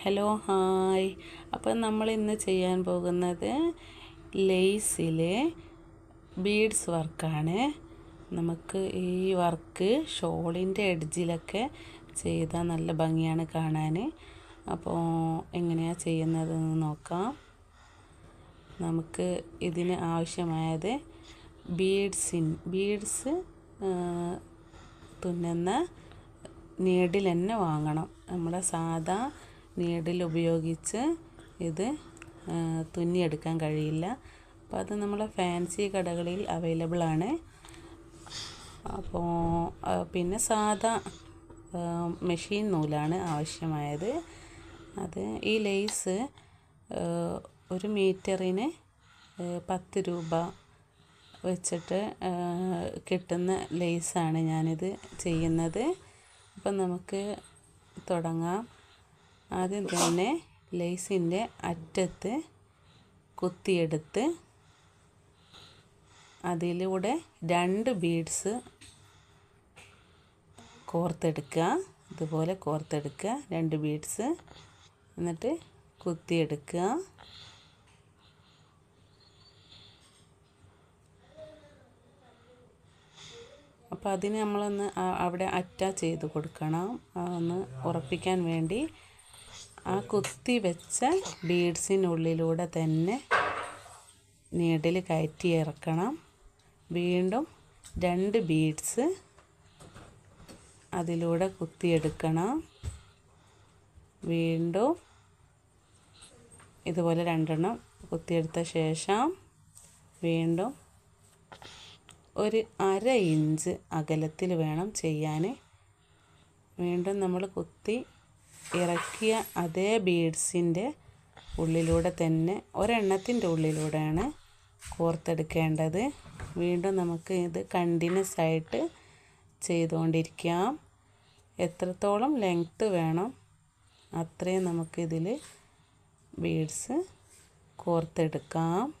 Hello hi അപ്പം നമ്മൾ ഇന്ന് ചെയ്യാൻ പോകുന്നത് ലേസിലെ ബീഡ്സ് വർക്കാണ് നമുക്ക് ഈ വർക്ക് ഷോളിന്റെ എഡ്ജിലൊക്കെ ചെയ്താൽ നല്ല ഭംഗിയാണ് കാണാൻ. അപ്പോൾ എങ്ങനെയാണ് ചെയ്യുന്നതെന്ന് നോക്കാം. നമുക്ക് ഇതിന് ആവശ്യമായത് ബീഡ്സിൻ ബീഡ്സ് തുന്നുന്ന നീഡിൽ തന്നെ വാങ്ങണം. നമ്മുടെ സാധാ നീഡിൽ ഉപയോഗിച്ച് ഇത് തുന്നിയെടുക്കാൻ കഴിയില്ല. അപ്പോൾ അത് നമ്മളെ ഫാൻസി കടകളിൽ അവൈലബിൾ ആണ് അപ്പോൾ പിന്നെ സാധാ മെഷീൻ നൂലാണ് ആവശ്യമായത്. അത് ഈ ലേസ് ഒരു മീറ്ററിന് പത്ത് രൂപ വെച്ചിട്ട് കിട്ടുന്ന ലേസാണ് ഞാനിത് ചെയ്യുന്നത്. അപ്പം നമുക്ക് തുടങ്ങാം. ആദ്യം തന്നെ ലേസിന്റെ അറ്റത്ത് കുത്തിയെടുത്ത് അതിലൂടെ രണ്ട് ബീഡ്സ് കോർത്തെടുക്കുക. ഇതുപോലെ കോർത്തെടുക്കുക. രണ്ട് ബീഡ്സ് എന്നിട്ട് കുത്തിയെടുക്കുക. അപ്പോൾ അതിന് നമ്മളൊന്ന് അവിടെ അറ്റാച്ച് ചെയ്ത് കൊടുക്കണം. ഒന്ന് ഉറപ്പിക്കാൻ വേണ്ടി ആ കുത്തി വെച്ച ബീഡ്സിനുള്ളിലൂടെ തന്നെ നീഡിൽ കയറ്റി ഇറക്കണം. വീണ്ടും രണ്ട് ബീഡ്സ് അതിലൂടെ കുത്തിയെടുക്കണം. വീണ്ടും ഇതുപോലെ രണ്ടെണ്ണം കുത്തിയെടുത്ത ശേഷം വീണ്ടും ഒരു അര ഇഞ്ച് അകലത്തിൽ വേണം ചെയ്യാൻ. വീണ്ടും നമ്മൾ കുത്തി ഇറക്കിയ അതേ ബീഡ്സിന്റെ ഉള്ളിലൂടെ തന്നെ ഒരെണ്ണത്തിന്റെ ഉള്ളിലൂടെയാണ് കോർത്തെടുക്കേണ്ടത്. വീണ്ടും നമുക്ക് ഇത് കണ്ടിന്യൂസ് ആയിട്ട് ചെയ്തുകൊണ്ടിരിക്കാം. എത്രത്തോളം ലെങ്ത്ത് വേണം അത്രയും നമുക്കിതിൽ ബീഡ്സ് കോർത്തെടുക്കാം.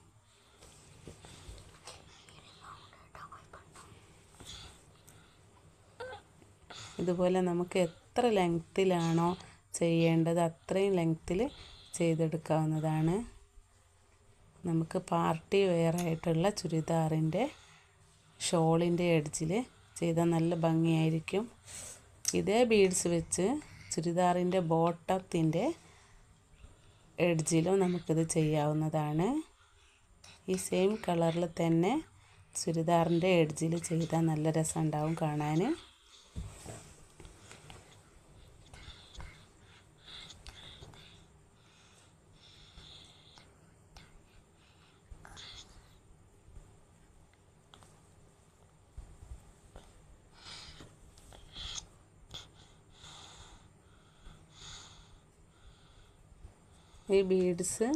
ഇതുപോലെ നമുക്ക് എത്ര ലെങ്ത്തിലാണോ ചെയ്യേണ്ടത് അത്രയും ലെങ്ത്തിൽ ചെയ്തെടുക്കാവുന്നതാണ്. നമുക്ക് പാർട്ടി വെയർ ആയിട്ടുള്ള ചുരിദാറിന്റെ ഷോളിന്റെ എഡ്ജിൽ ചെയ്താൽ നല്ല ഭംഗിയായിരിക്കും. ഇതേ ബീഡ്സ് വെച്ച് ചുരിദാറിന്റെ ബോട്ടത്തിന്റെ എഡ്ജിലും നമുക്കിത് ചെയ്യാവുന്നതാണ്. ഈ സെയിം കളറിൽ തന്നെ ചുരിദാറിന്റെ എഡ്ജിൽ ചെയ്താൽ നല്ല രസമുണ്ടാവും കാണാൻ. ഈ ബീഡ്സ്